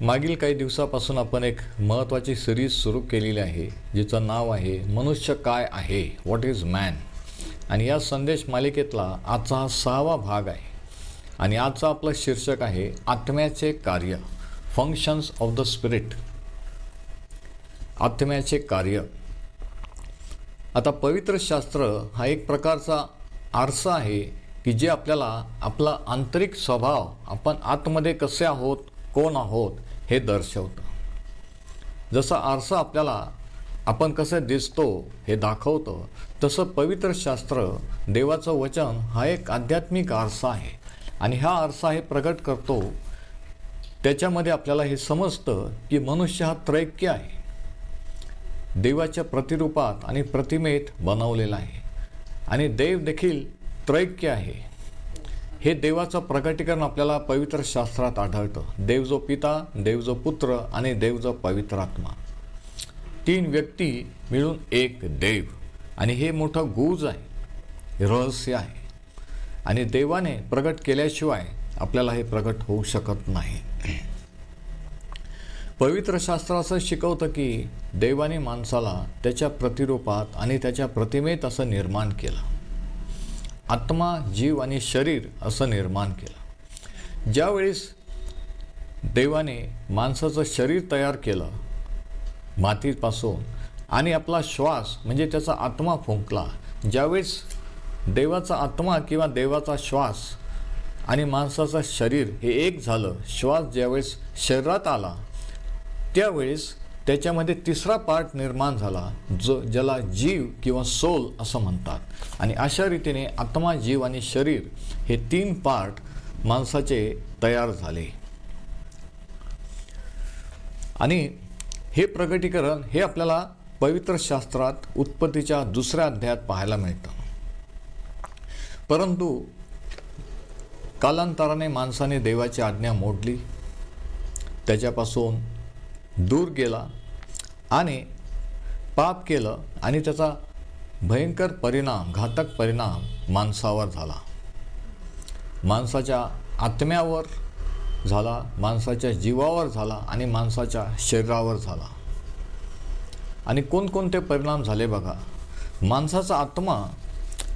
मागील काही दिवसापासून आपण एक महत्त्वाची सिरीज सुरू केलेली आहे जिचं नाव आहे मनुष्य काय आहे? व्हॉट इज मॅन आणि या संदेश मालिकेतला आजचा हा सहावा भाग आहे. आणि आजचं आपलं शीर्षक आहे आत्म्याचे कार्य फंक्शन्स ऑफ द स्पिरिट आत्म्याचे कार्य. आता पवित्र शास्त्र हा एक प्रकारचा आरसा आहे की जे आपल्याला आपला आंतरिक स्वभाव आपण आतमध्ये कसे आहोत कोण आहोत हे दर्शवतं. जसं आरसा आपल्याला आपण कसं दिसतो हे दाखवतं तसं पवित्र शास्त्र देवाचं वचन हा एक आध्यात्मिक आरसा आहे. आणि हा आरसा हे प्रकट करतो त्याच्यामध्ये आपल्याला हे समजतं की मनुष्य हा त्रैक्य आहे. देवाच्या प्रतिरूपात आणि प्रतिमेत बनवलेला आहे. आणि देव देखील त्रैक्य आहे. हे देवाचं प्रकटीकरण आपल्याला पवित्र शास्त्रात आढळतं. देव जो पिता देव जो पुत्र आणि देव जो पवित्र आत्मा. तीन व्यक्ती मिळून एक देव. आणि हे मोठं गुज आहे. रहस्य आहे. आणि देवाने प्रगट केल्याशिवाय आपल्याला हे प्रगट होऊ शकत नाही. पवित्र शास्त्र असं शिकवतं की देवाने माणसाला त्याच्या प्रतिरूपात आणि त्याच्या प्रतिमेत असं निर्माण केलं. आत्मा जीव आणि शरीर असं निर्माण केलं. ज्यावेळेस देवाने माणसाचं शरीर तयार केलं मातीपासून आणि आपला श्वास म्हणजे त्याचा आत्मा फुंकला ज्यावेळेस देवाचा आत्मा किंवा देवाचा श्वास आणि माणसाचं शरीर हे एक झालं श्वास ज्यावेळेस शरीरात आला त्यावेळेस त्याच्यामध्ये तिसरा पार्ट निर्माण झाला जो ज्याला जीव किंवा सोल असं म्हणतात. आणि अशा रीतीने आत्मा जीव आणि शरीर हे तीन पार्ट माणसाचे तयार झाले. आणि हे प्रगटीकरण हे आपल्याला पवित्र शास्त्रात उत्पत्तीच्या दुसऱ्या अध्यायात पाहायला मिळतं. परंतु कालांतराने माणसाने देवाची आज्ञा मोडली. त्याच्यापासून दूर गेला. आणि पाप केलं आणि त्याचा भयंकर परिणाम घातक परिणाम माणसावर झाला. माणसाच्या आत्म्यावर झाला माणसाच्या जीवावर झाला आणि माणसाच्या शरीरावर झाला. आणि कोणकोणते परिणाम झाले बघा? माणसाचा आत्मा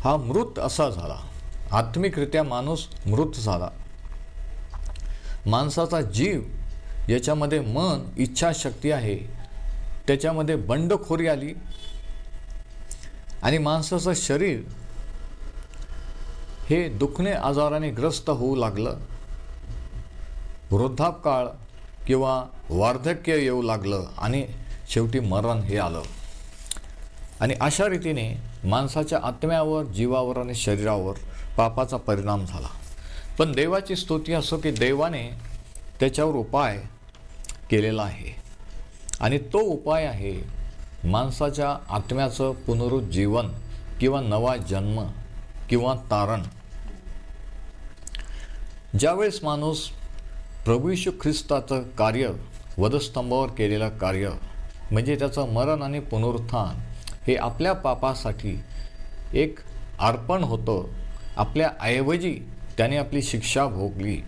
हा मृत असा झाला. आत्मिकरित्या माणूस मृत झाला. माणसाचा जीव याच्यामध्ये मन इच्छाशक्ती आहे. त्याच्यामध्ये बंडखोरी आली. आणि माणसाचं शरीर हे दुखणे आजाराने ग्रस्त होऊ लागलं. वृद्धापकाळ किंवा वार्धक्य येऊ लागलं आणि शेवटी मरण हे आलं. आणि अशा रीतीने माणसाच्या आत्म्यावर जीवावर आणि शरीरावर पापाचा परिणाम झाला. पण देवाची स्तुती असो की देवाने त्याच्यावर उपाय केलेला आहे. आणि तो उपाय आहे माणसाच्या आत्म्याचं पुनरुज्जीवन किंवा नवा जन्म किंवा तारण. ज्यावेळेस माणूस प्रभू ख्रिस्ताचं कार्य वधस्तंभावर केलेलं कार्य म्हणजे त्याचं मरण आणि पुनरुत्थान हे आपल्या पापासाठी एक अर्पण होतं आपल्या ऐवजी त्याने आपली शिक्षा भोगली.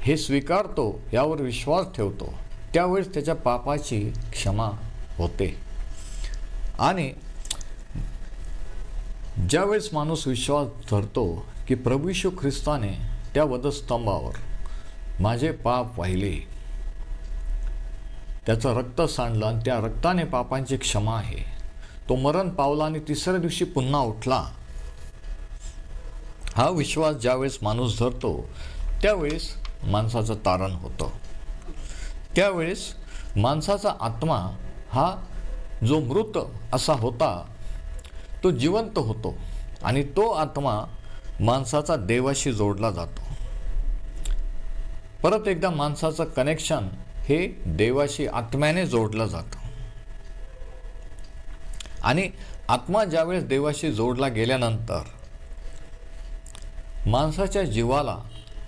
हे स्वीकारतो यावर विश्वास ठेवतो. त्यावेळेस त्याच्या पापाची क्षमा होते. आणि ज्यावेळेस माणूस विश्वास धरतो की प्रभू ख्रिस्ताने त्या वधस्तंभावर माझे पाप वाहिले त्याचं रक्त सांडलं आणि त्या रक्ताने पापांची क्षमा आहे. तो मरण पावला आणि तिसऱ्या दिवशी पुन्हा उठला. हा विश्वास ज्यावेळेस माणूस धरतो त्यावेळेस माणसाचं तारण होतं. त्यावेळेस माणसाचा आत्मा हा जो मृत असा होता तो जिवंत होतो आणि तो आत्मा माणसाचा देवाशी जोडला जातो. परत एकदा माणसाचं कनेक्शन हे देवाशी आत्म्याने जोडलं जातं. आणि आत्मा ज्यावेळेस देवाशी जोडला गेल्यानंतर माणसाच्या जीवाला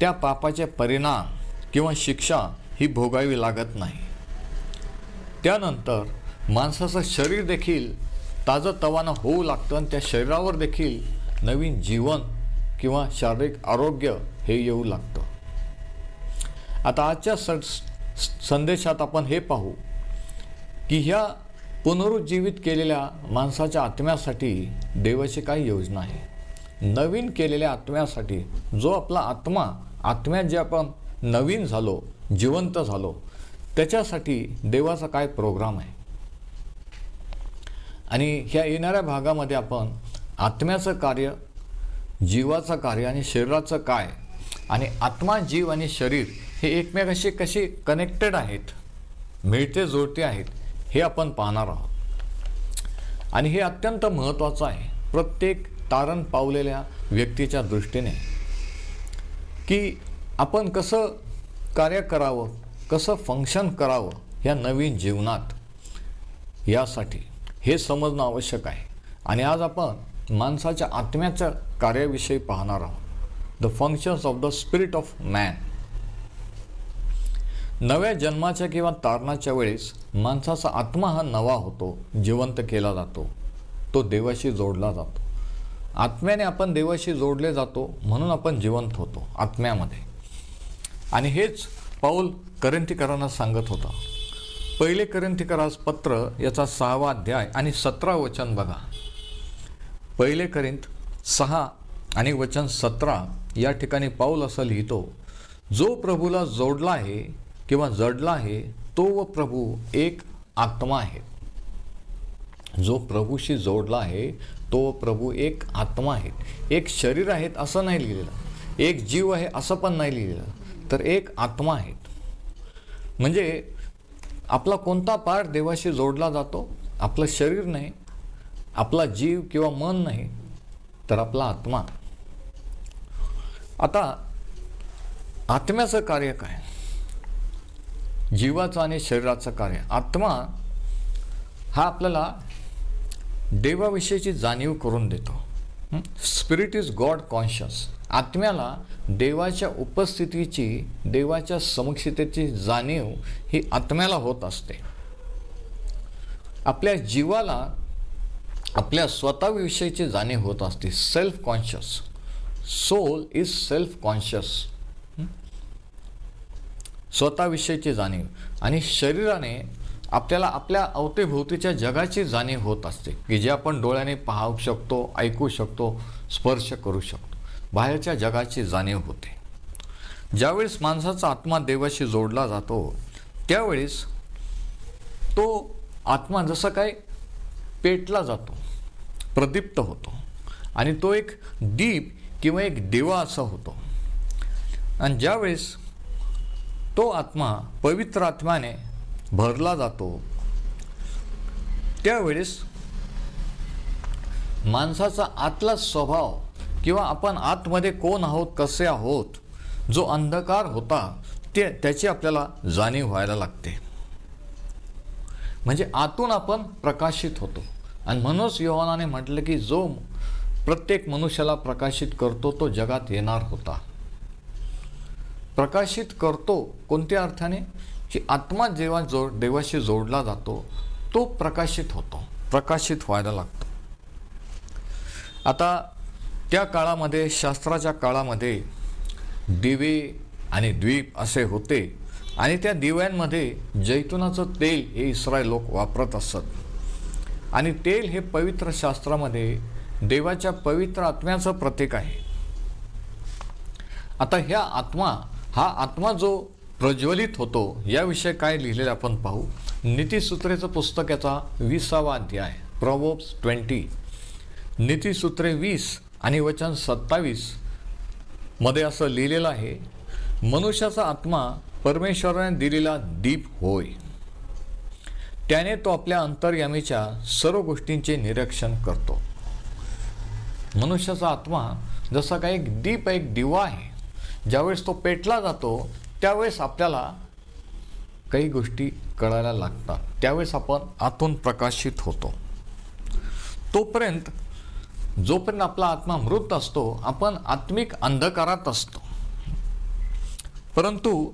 त्या पापाचे परिणाम किंवा शिक्षा ही भोगावी लागत नाही. त्यानंतर माणसाचं शरीर देखील ताजं तवानं होऊ लागतं आणि त्या शरीरावर देखील नवीन जीवन किंवा शारीरिक आरोग्य हे येऊ लागतं. आता आजच्या स संदेशात आपण हे पाहू की ह्या पुनरुज्जीवित केलेल्या माणसाच्या आत्म्यासाठी देवाची काय योजना आहे. नवीन केलेल्या आत्म्यासाठी जो आपला आत्मा आत्म्यात जे आपण नवीन झालो जिवंत झालो. त्याच्यासाठी देवाचा काय प्रोग्राम आहे? आणि ह्या येणाऱ्या भागामध्ये आपण आत्म्याचं कार्य जीवाचं कार्य आणि शरीराचं काय? आणि आत्मा जीव आणि शरीर हे एकमेकाशी कशी कनेक्टेड आहेत? मिळते जुळते आहेत हे आपण पाहणार आहोत. आणि हे अत्यंत महत्त्वाचं आहे. प्रत्येक तारण पावलेल्या व्यक्तीच्या दृष्टीने. की आपण कसं कार्य करावं कसं फंक्शन करावं या नवीन जीवनात यासाठी हे समजणं आवश्यक आहे. आणि आज आपण माणसाच्या आत्म्याच्या कार्याविषयी पाहणार आहोत. The functions of the spirit of man नव्या जन्माच्या किंवा तारणाच्या वेळेस माणसाचा आत्मा हा नवा होतो जिवंत केला जातो. तो देवाशी जोडला जातो. आत्म्याने आपण देवाशी जोडले जातो म्हणून आपण जिवंत होतो आत्म्यामध्ये. आणि हेच पाऊल करंतीकरांना सांगत होता. पहिले करंतीकरास पत्र याचा सहावा अध्याय आणि सतरा वचन बघा. पहिले करिंत सहा आणि वचन सतरा या ठिकाणी पाऊल असं लिहितो जो प्रभूला जोडला आहे किंवा जडला आहे तो व प्रभू एक आत्मा आहे. जो प्रभूशी जोडला आहे तो प्रभू एक आत्मा आहे. एक शरीर आहेत असं नाही लिहिलेलं. एक जीव आहे असं पण नाही लिहिलेलं. तर एक आत्मा आहेत. म्हणजे आपला कोणता पार्ट देवाशी जोडला जातो आपलं शरीर नाही आपला जीव किंवा मन नाही तर आपला आत्मा. आता आत्म्याचं कार्य काय? जीवाचं आणि शरीराचं कार्य. आत्मा हा आपल्याला देवाविषयीची जाणीव करून देतो. स्पिरिट इज गॉड कॉन्शियस आत्म्याला देवाच्या उपस्थितीची देवाच्या समक्षतेची जाणीव ही आत्म्याला होत असते. आपल्या जीवाला आपल्या स्वतःविषयीची जाणीव होत असते. Self conscious soul is self conscious स्वतःविषयीची जाणीव. आणि शरीराने आपल्याला आपल्या अवतीभोवतीच्या जगाची जाणीव होत असते. की जे आपण डोळ्याने पाहू शकतो ऐकू शकतो स्पर्श करू शकतो. बाहेरच्या जगाची जाणीव होते. ज्यावेळेस माणसाचा आत्मा देवाशी जोडला जातो त्यावेळेस तो आत्मा जसं काय पेटला जातो प्रदीप्त होतो आणि तो एक दीप किंवा एक दिवा असा होतो. आणि ज्यावेळेस तो आत्मा पवित्र आत्म्याने भरला जातो त्यावेळेस माणसाचा आतला स्वभाव किंवा आपण आतमध्ये कोण आहोत कसे आहोत जो अंधकार होता ते त्याची आपल्याला जाणीव व्हायला लागते. म्हणजे आतून आपण प्रकाशित होतो. आणि म्हणूनच योहानाने म्हटलं की जो प्रत्येक मनुष्याला प्रकाशित करतो तो जगात येणार होता. प्रकाशित करतो कोणत्या अर्थाने? की आत्मा जेव्हा जो देवाशी जोडला जातो तो प्रकाशित होतो प्रकाशित व्हायला लागतो. आता त्या काळामध्ये शास्त्राच्या काळामध्ये दिवे आणि द्वीप असे होते आणि त्या दिव्यांमध्ये जैतुनाचं तेल हे इस्रायल लोक वापरत असत. आणि तेल हे पवित्र शास्त्रामध्ये देवाच्या पवित्र आत्म्याचं प्रतीक आहे. आता ह्या आत्मा हा आत्मा जो प्रज्वलित होतो याविषयी काय लिहिलेलं आपण पाहू. नीतीसूत्रेचं पुस्तक याचा विसावा अध्याय प्रवोब्स ट्वेंटी. नीतीसूत्रे वीस आणि वचन सत्तावीसमध्ये असं लिहिलेलं आहे मनुष्याचा आत्मा परमेश्वराने दिलेला दीप होय. त्याने तो आपल्या अंतर्यामीच्या सर्व गोष्टींचे निरीक्षण करतो. मनुष्याचा आत्मा जसा काही एक दीप एक दिवा आहे ज्यावेळेस तो पेटला जातो त्यावेळेस आपल्याला काही गोष्टी कळायला लागतात. त्यावेळेस आपण आतून प्रकाशित होतो. तोपर्यंत जोपर्यंत आपला आत्मा मृत असतो आपण आत्मिक अंधकारात असतो. परंतु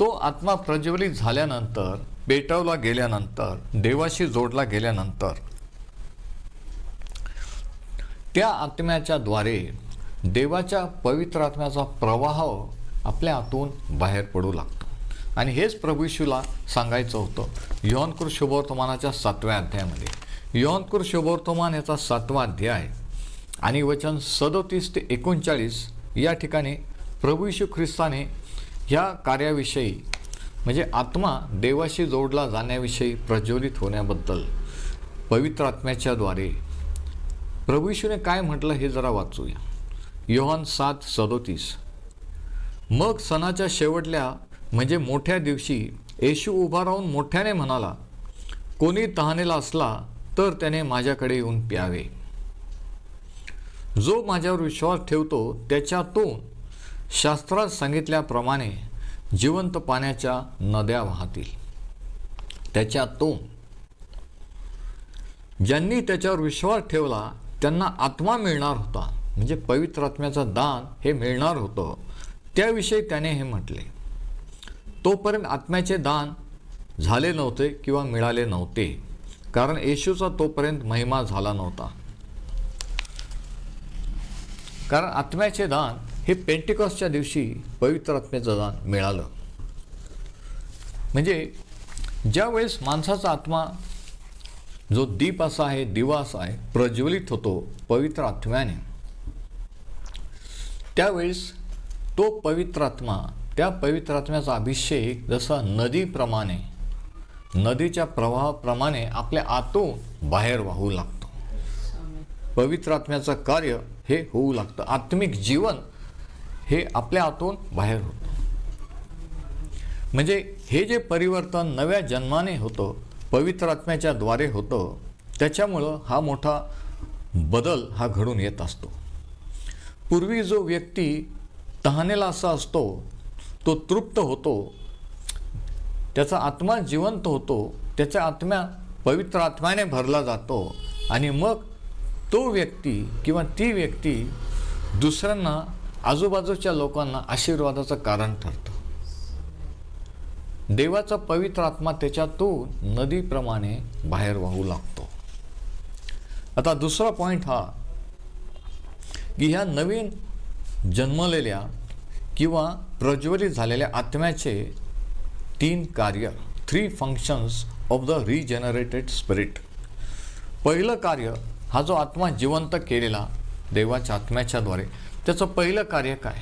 तो आत्मा प्रज्वलित झाल्यानंतर पेटवला गेल्यानंतर देवाशी जोडला गेल्यानंतर त्या आत्म्याच्या द्वारे देवाच्या पवित्र आत्म्याचा प्रवाह आपल्या आतून बाहेर पडू लागतो. आणि हेच प्रभूशूला सांगायचं होतं. योहनपूर शुभवर्तमानाच्या सातव्या अध्यायामध्ये. योहनपूर शुभवर्तमान याचा सातवा अध्याय. आणि वचन सदोतीस ते एकोणचाळीस या ठिकाणी प्रभू यशू ख्रिस्ताने ह्या कार्याविषयी म्हणजे आत्मा देवाशी जोडला जाण्याविषयी प्रज्वलित होण्याबद्दल पवित्र आत्म्याच्याद्वारे प्रभू यशूने काय म्हटलं हे जरा वाचूया. योहान सात सदोतीस. मग सणाच्या शेवटल्या म्हणजे मोठ्या दिवशी येशू उभा राहून मोठ्याने म्हणाला कोणी तहानेला असला तर त्याने माझ्याकडे येऊन प्यावे. जो माझ्यावर विश्वास ठेवतो त्याच्यातून शास्त्रात सांगितल्याप्रमाणे जिवंत पाण्याच्या नद्या वाहतील. त्याच्यातून ज्यांनी त्याच्यावर विश्वास ठेवला त्यांना आत्मा मिळणार होता. म्हणजे पवित्र आत्म्याचं दान हे मिळणार होतं. त्याविषयी त्याने हे म्हटले. तोपर्यंत आत्म्याचे दान झाले नव्हते किंवा मिळाले नव्हते. कारण येशूचा तोपर्यंत महिमा झाला नव्हता. कारण आत्म्याचे दान हे पेंटिकॉसच्या दिवशी पवित्र आत्म्याचं दान मिळालं. म्हणजे ज्यावेळेस माणसाचा आत्मा जो दीप असा आहे दिवा असा आहे प्रज्वलित होतो पवित्र आत्म्याने त्यावेळेस तो पवित्र आत्मा त्या पवित्र आत्म्याचा अभिषेक जसा नदीप्रमाणे नदीच्या प्रवाहाप्रमाणे आपल्या आतून बाहेर वाहू लागतो. पवित्र आत्म्याचं कार्य हे होऊ लागतं. आत्मिक जीवन हे आपल्या आतून बाहेर होतं. म्हणजे हे जे परिवर्तन नव्या जन्माने होतं पवित्र आत्म्याच्या द्वारे होतं त्याच्यामुळं हा मोठा बदल हा घडून येत असतो. पूर्वी जो व्यक्ती तहानेला असा असतो तो तृप्त होतो त्याचा आत्मा जिवंत होतो त्याच्या आत्म्या पवित्र आत्म्याने भरला जातो आणि मग तो व्यक्ती किंवा ती व्यक्ती दुसऱ्यांना आजूबाजूच्या लोकांना आशीर्वादाचं कारण ठरतं. देवाचा पवित्र आत्मा त्याच्यातून नदीप्रमाणे बाहेर वाहू लागतो. आता दुसरा पॉईंट हा की ह्या नवीन जन्मलेल्या किंवा प्रज्वलित झालेल्या आत्म्याचे तीन कार्य three functions of the regenerated spirit पहिलं कार्य हा जो आत्मा जिवंत केलेला देवाच्या आत्म्याच्याद्वारे त्याचं पहिलं कार्य काय?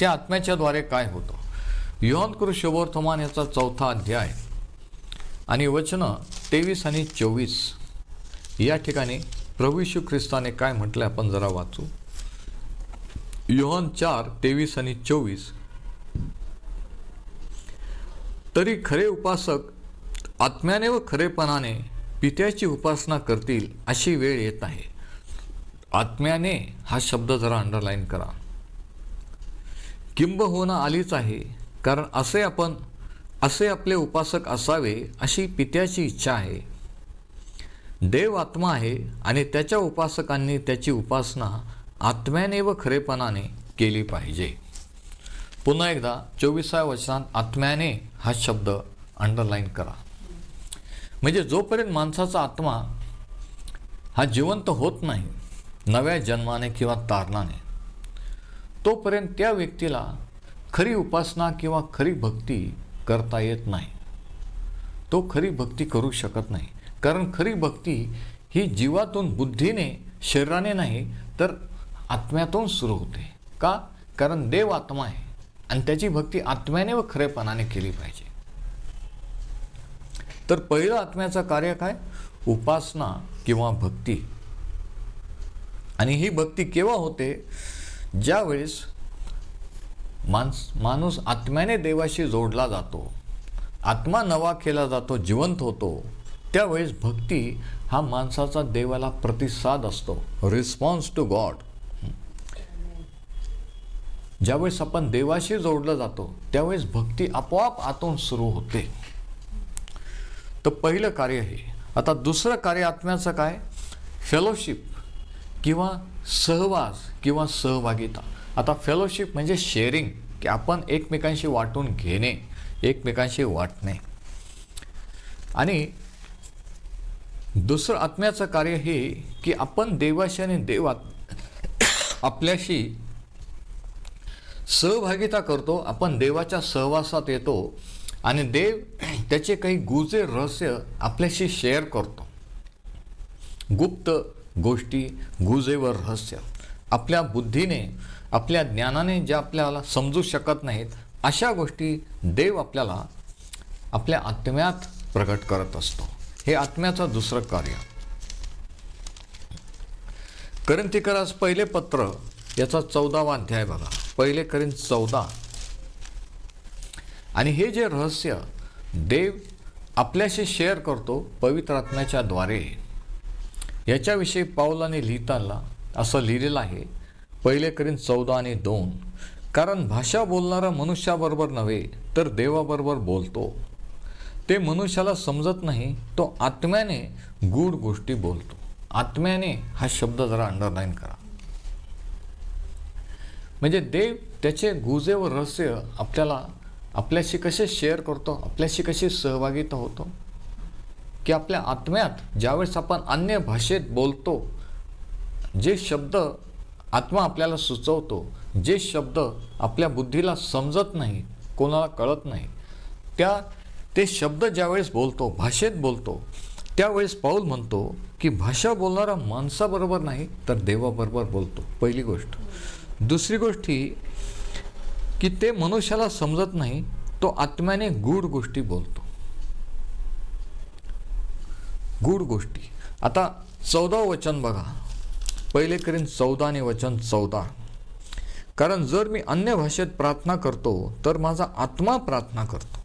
त्या आत्म्याच्याद्वारे काय होतं? योहनकृ शुभवर्तमान याचा चौथा अध्याय आणि वचनं तेवीस आणि चोवीस या ठिकाणी प्रभू ख्रिस्ताने काय म्हटलं आपण जरा वाचू. योहन चार तेवीस आणि चोवीस. तरी खरे उपासक आत्म्याने व खरेपणाने पित्याची उपासना करतील अशी वेळ येत आहे. आत्म्याने हा शब्द जरा अंडरलाईन करा. किंबहुना आलीच आहे कारण असे आपण असे आपले उपासक असावे अशी पित्याची इच्छा आहे. देव आत्मा आहे आणि त्याच्या उपासकांनी त्याची उपासना आत्म्याने व खरेपणाने केली पाहिजे. पुन्हा एकदा चोवीसाव्या वचनात आत्म्याने हा शब्द अंडरलाईन करा. म्हणजे जोपर्यंत माणसाचा आत्मा हा जिवंत होत नाही नव्या जन्माने किंवा तारणाने तोपर्यंत त्या व्यक्तीला खरी उपासना किंवा खरी भक्ती करता येत नाही. तो खरी भक्ती करू शकत नाही. कारण खरी भक्ती ही जीवातून बुद्धीने शरीराने नाही तर आत्म्यातून सुरू होते. का? कारण देव आत्मा आहे आणि त्याची भक्ती आत्म्याने व खरेपणाने केली पाहिजे. तर पहिलं आत्म्याचं कार्य काय? उपासना किंवा भक्ती. आणि ही भक्ती केव्हा होते? ज्यावेळेस माणस माणूस आत्म्याने देवाशी जोडला जातो आत्मा नवा केला जातो जिवंत होतो त्यावेळेस भक्ती हा माणसाचा देवाला प्रतिसाद असतो रिस्पॉन्स टू गॉड ज्यावेळेस आपण देवाशी जोडलं जातो त्यावेळेस भक्ती आपोआप आतून सुरू होते. तर पहिलं कार्य हे. आता दुसरं कार्य आत्म्याचं काय? फेलोशिप किंवा सहवास किंवा सहभागिता. आता फेलोशिप म्हणजे शेअरिंग की आपण एकमेकांशी वाटून घेणे एकमेकांशी वाटणे. आणि दुसरं आत्म्याचं कार्य हे की आपण देवाशी आणि देवात आपल्याशी सहभागिता करतो आपण देवाच्या सहवासात येतो आणि देव त्याचे काही गुजे रहस्य आपल्याशी शेअर करतो. गुप्त गोष्टी गुजे व रहस्य. आपल्या बुद्धीने आपल्या ज्ञानाने ज्या आपल्याला समजू शकत नाहीत अशा गोष्टी देव आपल्याला आपल्या आत्म्यात प्रकट करत असतो. हे आत्म्याचं दुसरं कार्य. करंतीकरास पहिले पत्र याचा चौदावा अध्याय बघा. पहिले करीन चौदा. आणि हे जे रहस्य देव आपल्याशी शेअर करतो पवित्र आत्म्याच्या द्वारे याच्याविषयी पावलाने लिहिताना असं लिहिलेलं आहे पहिले करीन चौदा आणि दोन. कारण भाषा बोलणारा मनुष्याबरोबर नव्हे तर देवाबरोबर बोलतो. ते मनुष्याला समजत नाही तो आत्म्याने गूढ गोष्टी बोलतो. आत्म्याने हा शब्द जरा अंडरलाईन करा. म्हणजे देव त्याचे गुजे व रहस्य आपल्याला आपल्याशी कसे शेअर करतो आपल्याशी कशी सहभागिता होतो की आपल्या आत्म्यात ज्यावेळेस आपण अन्य भाषेत बोलतो जे शब्द आत्मा आपल्याला सुचवतो जे शब्द आपल्या बुद्धीला समजत नाही कोणाला कळत नाही त्या ते शब्द ज्यावेळेस बोलतो भाषेत बोलतो त्यावेळेस पाऊल म्हणतो की भाषा बोलणारा माणसाबरोबर नाही तर देवाबरोबर बोलतो. पहिली गोष्ट. दुसरी गोष्ट ही की ते मनुष्याला समजत नाही तो आत्म्याने गूढ गोष्टी बोलतो. गूढ गोष्टी. आता चौदा वचन बघा. पहिले करीन चौदा आणि वचन चौदा. कारण जर मी अन्य भाषेत प्रार्थना करतो तर माझा आत्मा प्रार्थना करतो.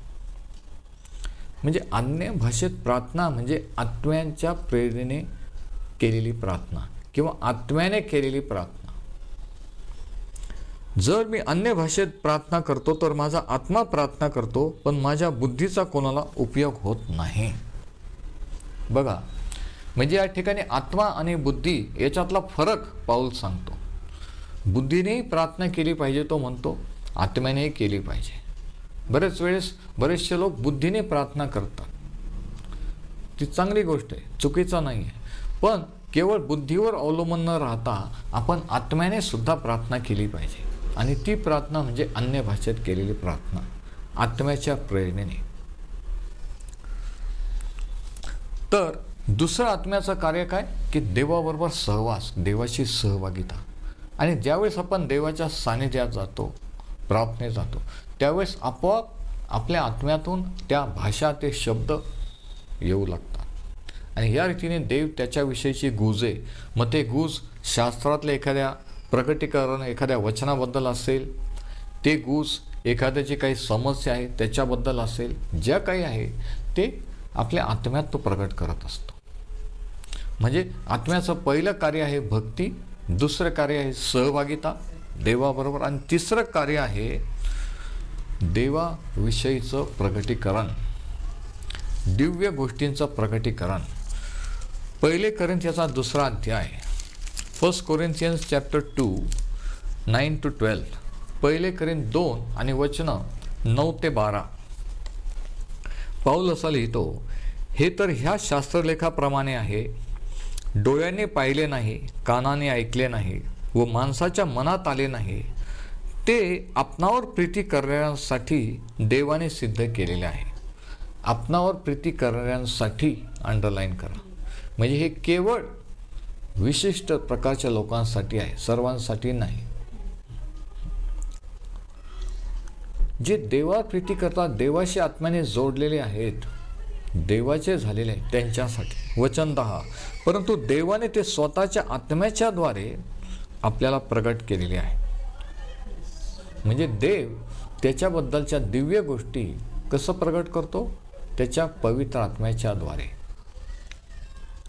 म्हणजे अन्य भाषेत प्रार्थना म्हणजे आत्म्यांच्या प्रेरणेने केलेली प्रार्थना किंवा आत्म्याने केलेली प्रार्थना. जर मी अन्य भाषेत प्रार्थना करतो तर माझा आत्मा प्रार्थना करतो पण माझ्या बुद्धीचा कोणाला उपयोग होत नाही. बघा म्हणजे या ठिकाणी आत्मा आणि बुद्धी याच्यातला फरक पाऊल सांगतो. बुद्धीनेही प्रार्थना केली पाहिजे तो म्हणतो आत्म्यानेही केली पाहिजे. बरेच वेळेस बरेचसे लोक बुद्धीने प्रार्थना करतात. ती चांगली गोष्ट आहे चुकीचा नाही आहे. पण केवळ बुद्धीवर अवलंबून न राहता आपण आत्म्याने सुद्धा प्रार्थना केली पाहिजे. आणि ती प्रार्थना म्हणजे अन्य भाषेत केलेली प्रार्थना आत्म्याच्या प्रेरणेने. तर दुसरं आत्म्याचं कार्य काय? की देवाबरोबर सहवास देवाची सहभागिता. आणि ज्यावेळेस आपण देवाच्या सानिध्यात जातो प्रार्थनेत जातो त्यावेळेस आपोआप आपल्या आत्म्यातून त्या भाषा ते शब्द येऊ लागतात. आणि या रीतीने देव त्याच्याविषयीची गुजे मग ते गुज शास्त्रातल्या एखाद्या प्रकटीकरण एखाद्या वचनाबद्दल असेल ते गुज एखाद्याची काही समस्या आहे त्याच्याबद्दल असेल ज्या काही आहे ते आपल्या आत्म्यात तो प्रकट करत असतो. म्हणजे आत्म्याचं पहिलं कार्य आहे भक्ती दुसरं कार्य आहे सहभागिता देवाबरोबर आणि तिसरं कार्य आहे देवाविषयीचं प्रकटीकरण. दिव्य गोष्टींचं प्रकटीकरण. पहिले करिंथ दुसरा अध्याय. First Corinthians chapter two nine to twelve पहिले करीन दोन आणि वचनं नऊ ते बारा. पाऊल असा लिहितो हे तर ह्या शास्त्रलेखाप्रमाणे आहे. डोळ्याने पाहिले नाही कानाने ऐकले नाही व माणसाच्या मनात आले नाही. ते आपणावर प्रीती करण्यासाठी देवाने सिद्ध केलेले आहे. आपणावर प्रीती करणाऱ्यांसाठी अंडरलाईन करा. म्हणजे हे केवळ विशिष्ट प्रकारच्या लोकांसाठी आहे सर्वांसाठी नाही. जे देवा प्रीती करतात देवाशी आत्म्याने जोडलेले आहेत देवाचे झालेले आहेत त्यांच्यासाठी. वचन दहा. परंतु देवाने ते स्वतःच्या आत्म्याच्याद्वारे आपल्याला प्रगट केलेले आहे. म्हणजे देव त्याच्याबद्दलच्या दिव्य गोष्टी कसं प्रगट करतो? त्याच्या पवित्र आत्म्याच्याद्वारे.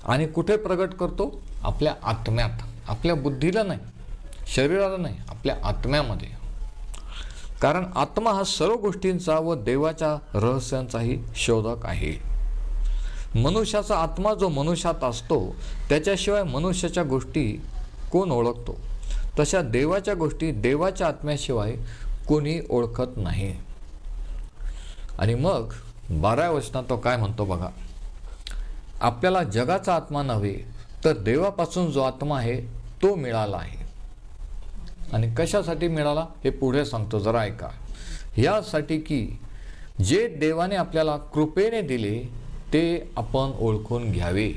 आणि कुठे प्रगट करतो? आपल्या आत्म्यात आपल्या बुद्धीला नाही शरीराला नाही आपल्या आत्म्यामध्ये. कारण आत्मा हा सर्व गोष्टींचा व देवाच्या रहस्यांचाही शोधक आहे. मनुष्याचा आत्मा जो मनुष्यात असतो त्याच्याशिवाय मनुष्याच्या गोष्टी कोण ओळखतो? तशा देवाच्या गोष्टी देवाच्या आत्म्याशिवाय कोणी ओळखत नाही. आणि मग बाराव्या वचनात तो काय म्हणतो बघा? आपल्याला जगाचा आत्मा नव्हे तर देवापासून जो आत्मा आहे तो मिळाला आहे. आणि कशासाठी मिळाला? हे पुढे सांगतो जरा ऐका. यासाठी की जे देवाने आपल्याला कृपेने दिले ते आपण ओळखून घ्यावे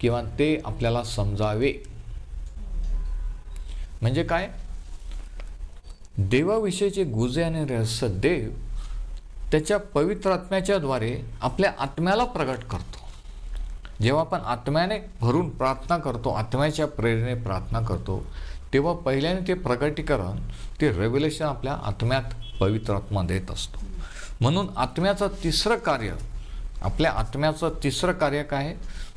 किंवा ते आपल्याला समजावे. म्हणजे काय? देवाविषयीचे गुजे आणि रहस्य देव त्याच्या पवित्र आत्म्याच्या द्वारे आपल्या आत्म्याला प्रगट करतो. जेव्हा आपण आत्म्याने भरून प्रार्थना करतो आत्म्याच्या प्रेरणेने प्रार्थना करतो तेव्हा पहिल्याने ते प्रगटीकरण ते रेव्हलेशन आपल्या आत्म्यात पवित्र आत्मा देत असतो. म्हणून आत्म्याचं तिसरं कार्य आपल्या आत्म्याचं तिसरं कार्य काय?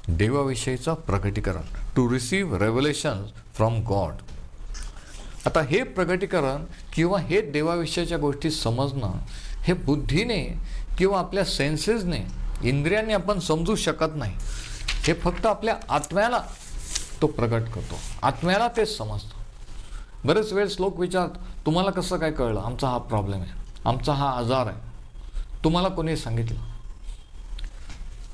देवाविषयीचं प्रगटीकरण to receive revelation from God आता हे प्रगटीकरण किंवा हे देवाविषयीच्या गोष्टी समजणं हे बुद्धीने किंवा आपल्या सेन्सेसने इंद्रियांनी आपण समजू शकत नाही. हे फक्त आपल्या आत्म्याला तो प्रकट करतो. आत्म्याला तेच समजतं. बरेच वेळेस श्लोक विचारत तुम्हाला कसं काय कळलं? आमचा हा प्रॉब्लेम आहे. आमचा हा आजार आहे. तुम्हाला कोणी सांगितलं?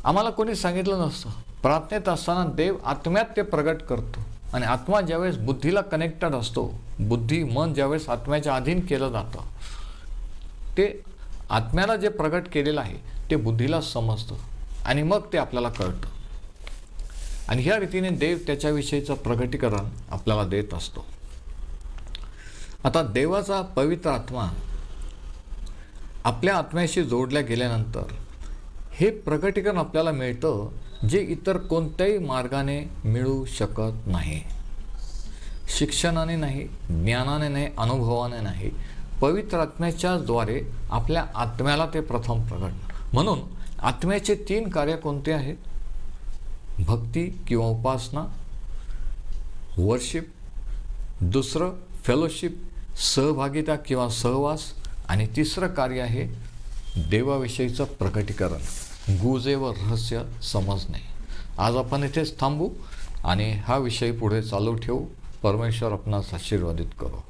आम्हाला कोणी सांगितलं नसतं. प्रार्थनेत असताना देव आत्म्यात ते प्रगट करतो. आणि आत्मा ज्यावेळेस बुद्धीला कनेक्टेड असतो बुद्धी मन ज्यावेळेस आत्म्याच्या अधीन केलं जातं ते आत्म्याला जे प्रगट केलेलं आहे ते बुद्धीला समजतं. आणि मग ते आपल्याला कळतं. आणि ह्या रीतीने देव त्याच्याविषयीचं प्रगटीकरण आपल्याला देत असतो. आता देवाचा पवित्र आत्मा आपल्या आत्म्याशी जोडल्या गेल्यानंतर हे प्रगटीकरण आपल्याला मिळतं जे इतर कोणत्याही मार्गाने मिळू शकत नाही. शिक्षणाने नाही ज्ञानाने नाही अनुभवाने नाही पवित्र आत्म्याच्या द्वारे आपल्या आत्म्याला ते प्रथम प्रगट. म्हणून आत्म्याचे तीन कार्य कोणते आहेत? भक्ती किंवा उपासना वर्शिप दुसरं फेलोशिप सहभागिता किंवा सहवास आणि तिसरं कार्य आहे देवाविषयीचं प्रकटीकरण. गुजे व रहस्य समजणे. आज आपण इथेच थांबू आणि हा विषय पुढे चालू ठेवू. परमेश्वर आपणास आशीर्वादित करो.